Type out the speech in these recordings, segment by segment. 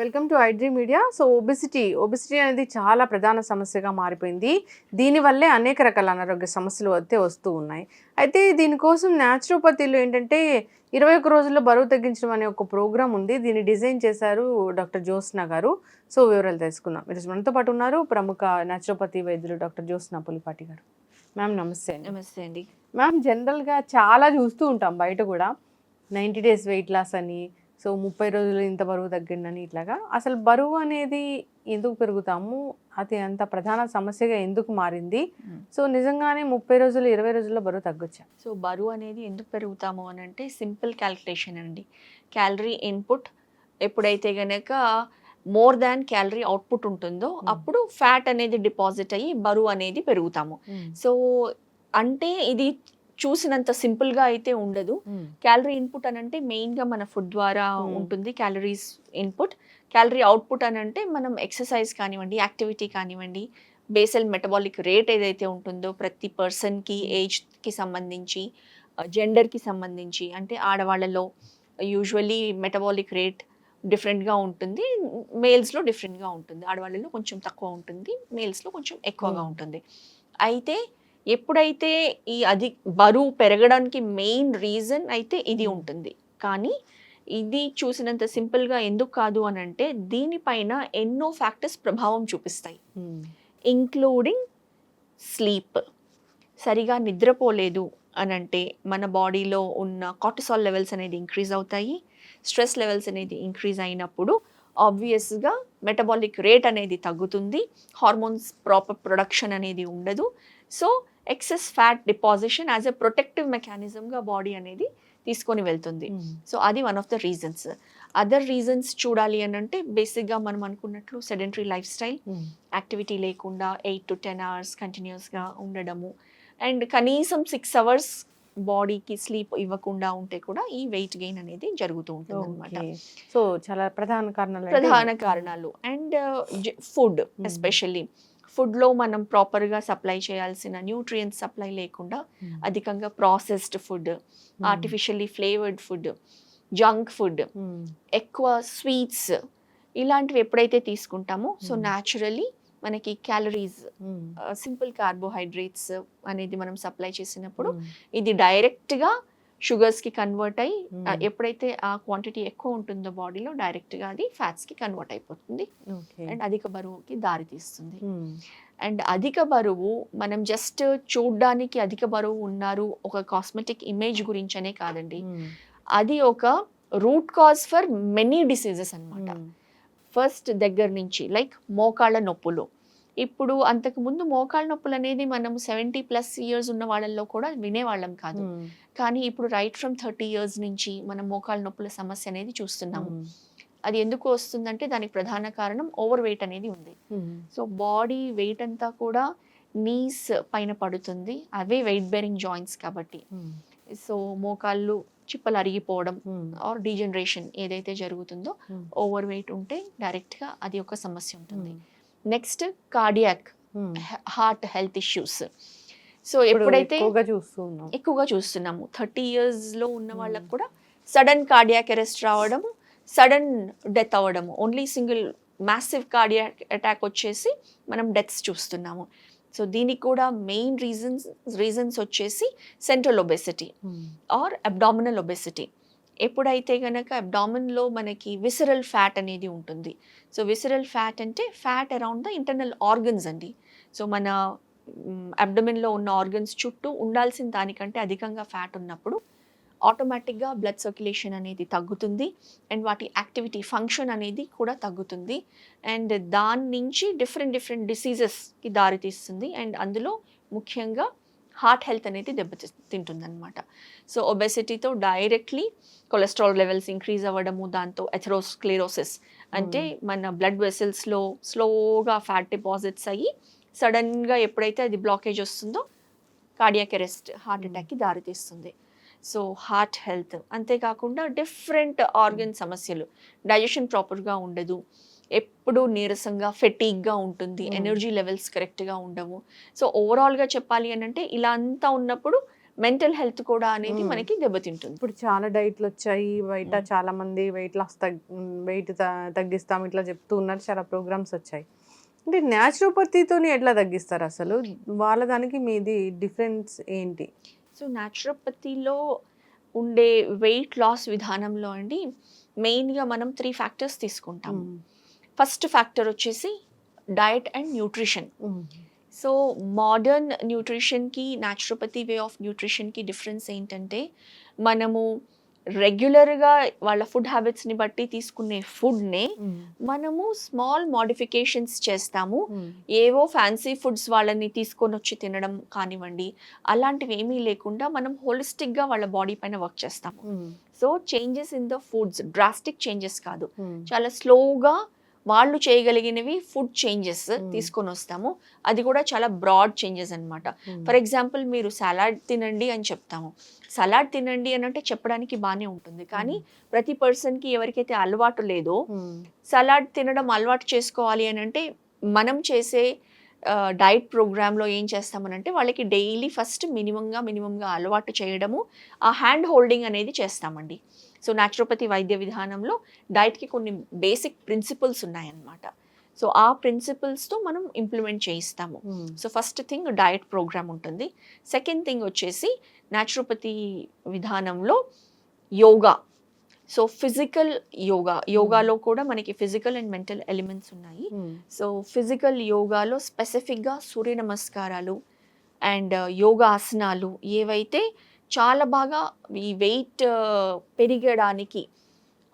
Welcome to iDream media. So obesity obesity అనేది చాలా ప్రధాన సమస్యగా మారిపోయింది. దీనివల్లే అనేక రకాల అనారోగ్య సమస్యలు అయితే వస్తూ ఉన్నాయి. అయితే దీనికోసం న్యాచురోపతిలో ఏంటంటే ఇరవై ఒక్క రోజుల్లో బరువు తగ్గించడం అనే ఒక ప్రోగ్రామ్ ఉంది. దీన్ని డిజైన్ చేశారు డాక్టర్ జ్యోత్స్న గారు. సో వివరాలు తెలుసుకుందాం. ఈరోజు మనతో పాటు ఉన్నారు ప్రముఖ న్యాచురోపతి వైద్యులు డాక్టర్ జ్యోత్స్న పులిపాటి గారు. మ్యామ్ నమస్తే అండి. నమస్తే అండి. మ్యామ్ జనరల్గా చాలా చూస్తూ ఉంటాం బయట కూడా. నైంటీ డేస్ వెయిట్ లాస్ అని సో ముప్పై రోజులు ఇంత బరువు తగ్గిండని ఇట్లాగా. అసలు బరువు అనేది ఎందుకు పెరుగుతాము? అది అంత ప్రధాన సమస్యగా ఎందుకు మారింది. సో నిజంగానే ముప్పై రోజులు ఇరవై రోజుల్లో బరువు తగ్గొచ్చా? సో బరువు అనేది ఎందుకు పెరుగుతాము అని అంటే సింపుల్ క్యాల్కులేషన్ అండి. క్యాలరీ ఇన్పుట్ ఎప్పుడైతే గనక మోర్ దాన్ క్యాలరీ అవుట్పుట్ ఉంటుందో. అప్పుడు ఫ్యాట్ అనేది డిపాజిట్ అయ్యి బరువు అనేది పెరుగుతాము. సో అంటే ఇది చూసినంత simple గా అయితే ఉండదు. క్యాలరీ ఇన్పుట్ అని అంటే మెయిన్గా మన ఫుడ్ ద్వారా Hmm. ఉంటుంది క్యాలరీస్ ఇన్పుట్ క్యాలరీ అవుట్పుట్ అని అంటే మనం ఎక్సర్సైజ్ కానివ్వండి యాక్టివిటీ కానివ్వండి బేసల్ మెటబాలిక్ రేట్ ఏదైతే ఉంటుందో ప్రతి పర్సన్కి ఏజ్కి సంబంధించి జెండర్కి సంబంధించి అంటే ఆడవాళ్ళలో యూజువల్లీ మెటబాలిక్ రేట్ డిఫరెంట్గా ఉంటుంది. మేల్స్లో డిఫరెంట్గా ఉంటుంది. ఆడవాళ్ళలో కొంచెం తక్కువ ఉంటుంది మేల్స్లో కొంచెం ఎక్కువగా Hmm. ఉంటుంది. అయితే ఎప్పుడైతే ఈ అది బరువు పెరగడానికి మెయిన్ రీజన్ అయితే ఇది Hmm. ఉంటుంది. కానీ ఇది చూసినంత సింపుల్గా ఎందుకు కాదు అని అంటే దీనిపైన ఎన్నో ఫ్యాక్టర్స్ ప్రభావం చూపిస్తాయి. ఇంక్లూడింగ్ స్లీప్ సరిగా నిద్రపోలేదు అని అంటే మన బాడీలో ఉన్న కార్టిసాల్ లెవెల్స్ అనేది ఇంక్రీజ్ అవుతాయి. స్ట్రెస్ లెవెల్స్ అనేది ఇంక్రీజ్ అయినప్పుడు ఆబ్వియస్గా మెటబాలిక్ రేట్ అనేది తగ్గుతుంది. హార్మోన్స్ ప్రాపర్ ప్రొడక్షన్ అనేది ఉండదు. So excess fat deposition as a protective మెకానిజంగా body అనేది తీసుకొని వెళ్తుంది. సో అది one of the reasons other reasons చూడాలి అని అంటే బేసిక్గా మనం అనుకున్నట్లు సెడెంటరీ లైఫ్ స్టైల్ యాక్టివిటీ లేకుండా ఎయిట్ టు టెన్ అవర్స్ కంటిన్యూస్గా ఉండడము. అండ్ కనీసం సిక్స్ అవర్స్ బాడీకి స్లీప్ ఇవ్వకుండా ఉంటే కూడా ఈ వెయిట్ గెయిన్ అనేది జరుగుతూ ఉంటుంది అనమాట సో చాలా ప్రధాన కారణాలు ప్రధాన కారణాలు. అండ్ ఫుడ్ ఎస్పెషల్లీ ఫుడ్లో మనం ప్రాపర్గా సప్లై చేయాల్సిన న్యూట్రియంట్స్ సప్లై లేకుండా. అధికంగా processed food. Artificially flavoured food junk food. ఎక్కువ స్వీట్స్ ఇలాంటివి ఎప్పుడైతే తీసుకుంటామో సో. న్యాచురలీ మనకి క్యాలరీస్. సింపుల్ కార్బోహైడ్రేట్స్ అనేది మనం సప్లై చేసినప్పుడు. ఇది డైరెక్ట్గా షుగర్స్కి కన్వర్ట్ అయ్యి Hmm. ఎప్పుడైతే ఆ క్వాంటిటీ ఎక్కువ ఉంటుందో బాడీలో డైరెక్ట్గా అది ఫ్యాట్స్కి కన్వర్ట్ అయిపోతుంది. అండ్ అధిక బరువుకి దారి తీస్తుంది Hmm. అండ్ అధిక బరువు మనం జస్ట్ చూడ్డానికి అధిక బరువు ఉన్నారు ఒక కాస్మెటిక్ ఇమేజ్ గురించనే కాదండి Hmm. అది ఒక root cause for many diseases అన్నమాట Hmm. ఫస్ట్ దగ్గర నుంచి లైక్ మోకాళ్ళ నొప్పులు ఇప్పుడు అంతకు ముందు మోకాళ్ళ నొప్పులు అనేది మనం సెవెంటీ ప్లస్ ఇయర్స్ ఉన్న వాళ్ళల్లో కూడా వినేవాళ్ళం కాదు. కానీ ఇప్పుడు రైట్ ఫ్రమ్ థర్టీ ఇయర్స్ నుంచి మనం మోకాళ్ళ నొప్పుల సమస్య అనేది చూస్తున్నాము. అది ఎందుకు వస్తుందంటే దానికి ప్రధాన కారణం ఓవర్ వెయిట్ అనేది ఉంది. సో బాడీ వెయిట్ అంతా కూడా నీస్ పైన పడుతుంది అవే వెయిట్ బేరింగ్ జాయింట్స్ కాబట్టి. సో మోకాళ్ళు చిప్పలు అరిగిపోవడం. ఆర్ డీజనరేషన్ ఏదైతే జరుగుతుందో. ఓవర్ వెయిట్ ఉంటే డైరెక్ట్గా అది ఒక సమస్య ఉంటుంది. Next cardiac Hmm. Heart health issues so ఎప్పుడైతే ఎక్కువగా చూస్తున్నాము థర్టీ ఇయర్స్లో ఉన్న Hmm. వాళ్ళకి కూడా సడన్ కార్డియాక్ అరెస్ట్ రావడము సడన్ డెత్ అవ్వడము only single massive cardiac attack వచ్చేసి మనం డెత్స్ చూస్తున్నాము సో దీనికి కూడా మెయిన్ రీజన్స్ రీజన్స్ వచ్చేసి central obesity. Or abdominal obesity ఎప్పుడైతే కనుక అబ్డామిన్లో మనకి విసరల్ ఫ్యాట్ అనేది ఉంటుంది. సో విసరల్ ఫ్యాట్ అంటే fat around the internal organs అండి. సో మన అబ్డమిన్లో ఉన్న ఆర్గన్స్ చుట్టూ ఉండాల్సిన దానికంటే అధికంగా ఫ్యాట్ ఉన్నప్పుడు ఆటోమేటిక్గా బ్లడ్ సర్క్యులేషన్ అనేది తగ్గుతుంది. అండ్ వాటి యాక్టివిటీ ఫంక్షన్ అనేది కూడా తగ్గుతుంది. అండ్ దాని నుంచి డిఫరెంట్ డిఫరెంట్ డిసీజెస్కి దారితీస్తుంది. అండ్ అందులో ముఖ్యంగా హార్ట్ హెల్త్ అనేది దెబ్బతింటుంది అనమాట సో ఒబెసిటీతో డైరెక్ట్లీ కొలెస్ట్రాల్ లెవెల్స్ ఇంక్రీజ్ అవ్వడము దాంతో ఎథరోస్క్లేరోసిస్ అంటే మన బ్లడ్ వెసల్స్లో స్లోగా ఫ్యాట్ డిపాజిట్స్ అయ్యి సడన్గా ఎప్పుడైతే అది బ్లాకేజ్ వస్తుందో కార్డియాక్ అరెస్ట్ హార్ట్ Hmm. అటాక్కి దారితీస్తుంది. సో హార్ట్ హెల్త్ అంతేకాకుండా డిఫరెంట్ ఆర్గన్ సమస్యలు. డైజెషన్ ప్రాపర్గా ఉండదు. ఎప్పుడు నీరసంగా ఫెటీగ్గా ఉంటుంది. ఎనర్జీ లెవెల్స్ కరెక్ట్గా ఉండవు. సో ఓవరాల్గా చెప్పాలి అని అంటే ఇలా అంతా ఉన్నప్పుడు మెంటల్ హెల్త్ కూడా అనేది. మనకి దెబ్బతింటుంది. ఇప్పుడు చాలా డైట్లు వచ్చాయి. బయట. చాలా మంది వెయిట్ లాస్ తగ్ వెయిట్ తగ్గిస్తాం ఇట్లా చెప్తూ ఉన్నారు. చాలా ప్రోగ్రామ్స్ వచ్చాయి. అంటే న్యాచురోపతితో ఎట్లా తగ్గిస్తారు అసలు? వాళ్ళ దానికి మీది డిఫరెన్స్ ఏంటి? సో న్యాచురోపతిలో ఉండే వెయిట్ లాస్ విధానంలో అండి మెయిన్గా మనం త్రీ ఫ్యాక్టర్స్ తీసుకుంటాము. ఫస్ట్ ఫ్యాక్టర్ వచ్చేసి diet and nutrition. So modern న్యూట్రిషన్కి naturopathy way of న్యూట్రిషన్కి డిఫరెన్స్ ఏంటంటే మనము రెగ్యులర్గా వాళ్ళ ఫుడ్ హ్యాబిట్స్ని బట్టి తీసుకునే ఫుడ్నే మనము స్మాల్ మోడిఫికేషన్స్ చేస్తాము. ఏవో ఫ్యాన్సీ ఫుడ్స్ వాళ్ళని తీసుకొని వచ్చి తినడం కానివ్వండి అలాంటివి ఏమీ లేకుండా మనం హోలిస్టిక్గా వాళ్ళ బాడీ పైన వర్క్ చేస్తాము. So changes in the foods drastic changes కాదు. చాలా స్లోగా వాళ్ళు చేయగలిగినవి ఫుడ్ చేంజెస్ Hmm. తీసుకొని వస్తాము అది కూడా చాలా బ్రాడ్ చేంజెస్ అన్నమాట. ఫర్ ఎగ్జాంపుల్ మీరు సలాడ్ తినండి అని చెప్తాము. సలాడ్ తినండి అని అంటే చెప్పడానికి బాగానే ఉంటుంది. కానీ ప్రతి పర్సన్కి ఎవరికైతే అలవాటు లేదో సలాడ్ తినడం అలవాటు చేసుకోవాలి అని అంటే మనం చేసే డైట్ ప్రోగ్రామ్లో ఏం చేస్తామనంటే వాళ్ళకి డైలీ ఫస్ట్ మినిమంగా మినిమంగా అలవాటు చేయడము ఆ హ్యాండ్ హోల్డింగ్ అనేది చేస్తామండి. సో న్యాచురోపతి వైద్య విధానంలో డైట్కి కొన్ని బేసిక్ ప్రిన్సిపల్స్ ఉన్నాయన్నమాట. సో ఆ ప్రిన్సిపల్స్తో మనం ఇంప్లిమెంట్ చేయిస్తాము. So first thing diet programme ఉంటుంది. సెకండ్ థింగ్ వచ్చేసి న్యాచురోపతి విధానంలో యోగా. So physical yoga. యోగాలో కూడా మనకి ఫిజికల్ అండ్ మెంటల్ ఎలిమెంట్స్ ఉన్నాయి. సో ఫిజికల్ యోగాలో స్పెసిఫిక్గా సూర్య నమస్కారాలు అండ్ యోగా ఆసనాలు ఏవైతే చాలా బాగా ఈ వెయిట్ పెరిగడానికి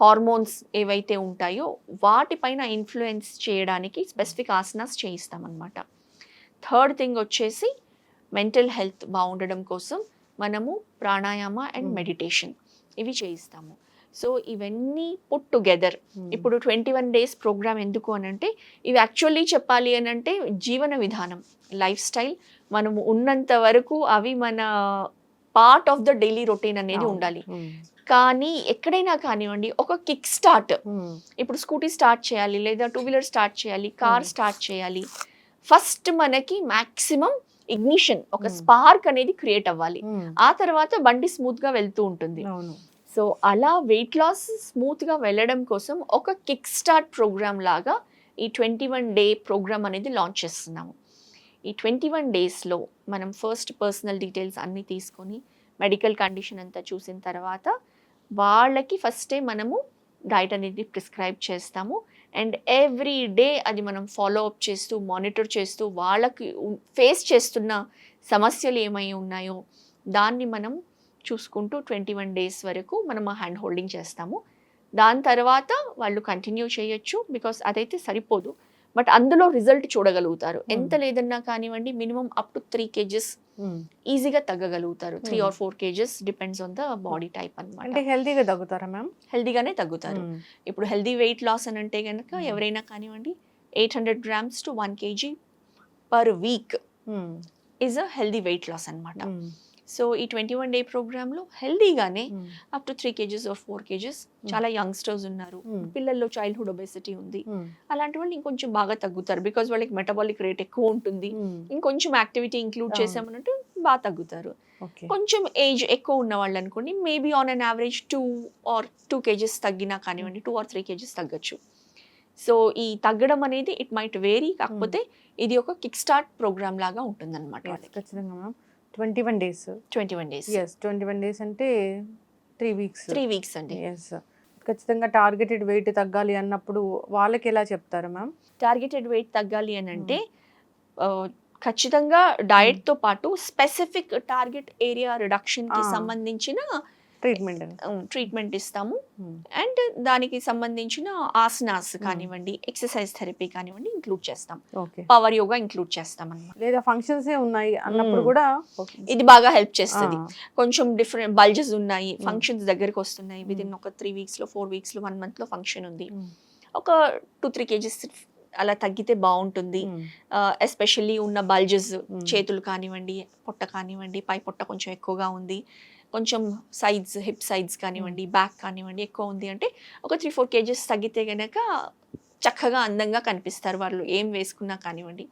హార్మోన్స్ ఏవైతే ఉంటాయో వాటిపైన ఇన్ఫ్లుయెన్స్ చేయడానికి స్పెసిఫిక్ ఆసనాస్ చేయిస్తామన్నమాట. థర్డ్ థింగ్ వచ్చేసి మెంటల్ హెల్త్ బాగుండడం కోసం మనము ప్రాణాయామ అండ్ Hmm. మెడిటేషన్ ఇవి చేయిస్తాము. సో ఇవన్నీ పుట్ టుగెదర్ ఇప్పుడు ట్వంటీ వన్ డేస్ ప్రోగ్రామ్ ఎందుకు అని అంటే ఇవి యాక్చువల్లీ చెప్పాలి అని అంటే జీవన విధానం లైఫ్ స్టైల్. మనము ఉన్నంత వరకు అవి మన part of the daily routine అనేది ఉండాలి. కానీ ఎక్కడైనా కానివ్వండి ఒక కిక్ స్టార్ట్ ఇప్పుడు స్కూటీ స్టార్ట్ చేయాలి లేదా టూ వీలర్ స్టార్ట్ చేయాలి కార్. స్టార్ట్ చేయాలి. ఫస్ట్ మనకి మాక్సిమం ఇగ్నిషన్ ఒక. స్పార్క్ అనేది క్రియేట్ అవ్వాలి. ఆ తర్వాత బండి స్మూత్గా వెళ్తూ ఉంటుంది. సో అలా వెయిట్ లాస్ స్మూత్గా వెళ్ళడం కోసం ఒక కిక్ స్టార్ట్ ప్రోగ్రామ్ లాగా ఈ ట్వంటీ వన్ డే ప్రోగ్రామ్ అనేది లాంచ్ చేస్తున్నాము. ఈ ట్వంటీ వన్ డేస్లో మనం ఫస్ట్ పర్సనల్ డీటెయిల్స్ అన్నీ తీసుకొని మెడికల్ కండిషన్ అంతా చూసిన తర్వాత వాళ్ళకి ఫస్టే మనము డైట్ అనేది ప్రిస్క్రైబ్ చేస్తాము. అండ్ ఎవ్రీ డే అది మనం ఫాలో అప్ చేస్తూ మానిటర్ చేస్తూ వాళ్ళకి ఫేస్ చేస్తున్న సమస్యలు ఏమై ఉన్నాయో దాన్ని మనం చూసుకుంటూ ట్వంటీ వన్ డేస్ వరకు మనం ఆ హ్యాండ్ హోల్డింగ్ చేస్తాము. దాని తర్వాత వాళ్ళు కంటిన్యూ చేయొచ్చు బికాస్ అదైతే సరిపోదు. బట్ అందులో రిజల్ట్ చూడగలుగుతారు. ఎంత లేదన్నా కానివ్వండి minimum up to three kgs ఈజీగా తగ్గగలుగుతారు. Three Hmm. Or four kgs depends on the body type అంటే అనమాట హెల్తీగా తగ్గుతారా మ్యామ్? హెల్దీగానే తగ్గుతారు. ఇప్పుడు హెల్దీ వెయిట్ లాస్ అని అంటే కనుక Hmm. ఎవరైనా కానివ్వండి eight hundred grams to one kg per week is a healthy weight loss అనమాట సో ఈ ట్వంటీ వన్ డే ప్రోగ్రాంలో హెల్దీగానే up to three kgs or four kgs చాలా యంగ్స్టర్స్ ఉన్నారు. Hmm. పిల్లల్లో చైల్డ్హుడ్ ఒబెసిటీ ఉంది. అలాంటి వాళ్ళు ఇంకొంచెం బాగా తగ్గుతారు బికాజ్ వాళ్ళకి మెటబాలిక్ రేట్ ఎక్కువ ఉంటుంది. ఇంకొంచెం యాక్టివిటీ ఇంక్లూడ్. చేసామనంటే బాగా తగ్గుతారు. కొంచెం ఏజ్ ఎక్కువ ఉన్న వాళ్ళు అనుకోండి maybe on an average two or two kgs తగ్గినా కానివ్వండి టూ ఆర్ త్రీ కేజెస్ తగ్గచ్చు. సో ఈ తగ్గడం అనేది ఇట్ మైట్ వేరీ కాకపోతే ఇది ఒక కిక్ స్టార్ట్ ప్రోగ్రామ్ లాగా ఉంటుంది అనమాట ఖచ్చితంగా ma'am twenty one days twenty one days yes twenty one days అంటే త్రీ వీక్స్ త్రీ వీక్స్ అండి. ఎస్ ఖచ్చితంగా టార్గెటెడ్ వెయిట్ తగ్గాలి అన్నప్పుడు వాళ్ళకి ఎలా చెప్తారు మ్యామ్ టార్గెటెడ్ వెయిట్ తగ్గాలి అని అంటే ఆ, ఖచ్చితంగా డయట్తో పాటు స్పెసిఫిక్ టార్గెట్ ఏరియా రిడక్షన్కి ఆ. సంబంధించిన ట్రీట్మెంట్ ట్రీట్మెంట్ ఇస్తాము. అండ్ దానికి సంబంధించిన ఆసనాస్ కానివ్వండి ఎక్సర్సైజ్ థెరపీ కానివ్వండి ఇంక్లూడ్ చేస్తాం. ఓకే పవర్ యోగా ఇంక్లూడ్ చేస్తాం అన్నమాట. లేదా ఫంక్షన్స్ ఏ ఉన్నాయి అన్నప్పుడు Hmm. కూడా ఇది బాగా హెల్ప్ చేస్తుంది. ఆ, కొంచెం డిఫరెంట్ బల్జెస్ ఉన్నాయి Hmm. ఫంక్షన్స్ దగ్గరికి వస్తున్నాయి. విత్ ఇన్ ఒక త్రీ వీక్స్లో ఫోర్ వీక్స్లో వన్ మంత్లో ఫంక్షన్ ఉంది. Hmm. ఒక టూ త్రీ కేజెస్ అలా తగ్గితే బాగుంటుంది. Hmm. ఎస్పెషల్లీ ఉన్న బల్జెస్ Hmm. చేతులు కానివ్వండి పొట్ట కానివ్వండి పై పొట్ట కొంచెం ఎక్కువగా ఉంది. కొంచెం సైడ్స్ హిప్ సైడ్స్ కానివ్వండి బ్యాక్ కానివ్వండి ఎక్కువ ఉంది అంటే ఒక త్రీ ఫోర్ కేజెస్ తగ్గితే గనక చక్కగా అందంగా కనిపిస్తారు వాళ్ళు. ఏం వేసుకున్నా కానివ్వండి.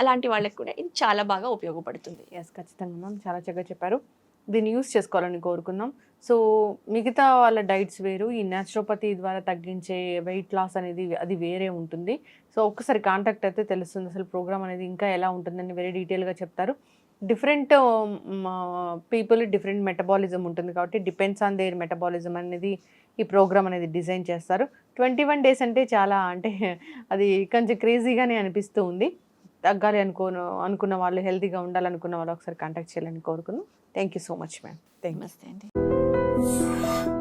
అలాంటి వాళ్ళకి కూడా ఇది చాలా బాగా ఉపయోగపడుతుంది. ఎస్ ఖచ్చితంగా మ్యామ్ చాలా చక్కగా చెప్పారు. దీన్ని యూస్ చేసుకోవాలని కోరుకుందాం సో మిగతా వాళ్ళ డైట్స్ వేరు. ఈ న్యాచురోపతి ద్వారా తగ్గించే వెయిట్ లాస్ అనేది అది వేరే ఉంటుంది. సో ఒక్కసారి కాంటాక్ట్ అయితే తెలుస్తుంది. అసలు ప్రోగ్రామ్ అనేది ఇంకా ఎలా ఉంటుందని వెరీ డీటెయిల్గా చెప్తారు. డిఫరెంట్ పీపుల్ డిఫరెంట్ మెటబాలిజం ఉంటుంది కాబట్టి డిపెండ్స్ ఆన్ దేర్ మెటబాలిజం అనేది ఈ ప్రోగ్రామ్ అనేది డిజైన్ చేస్తారు. ట్వంటీ వన్ డేస్ అంటే చాలా అంటే అది కొంచెం క్రేజీగానే అనిపిస్తూ ఉంది. తగ్గాలి అనుకోను అనుకున్న వాళ్ళు హెల్తీగా ఉండాలనుకున్న వాళ్ళు ఒకసారి కాంటాక్ట్ చేయాలని కోరుకున్నాను thank you so much ma'am. Thank you నమస్తే అండి.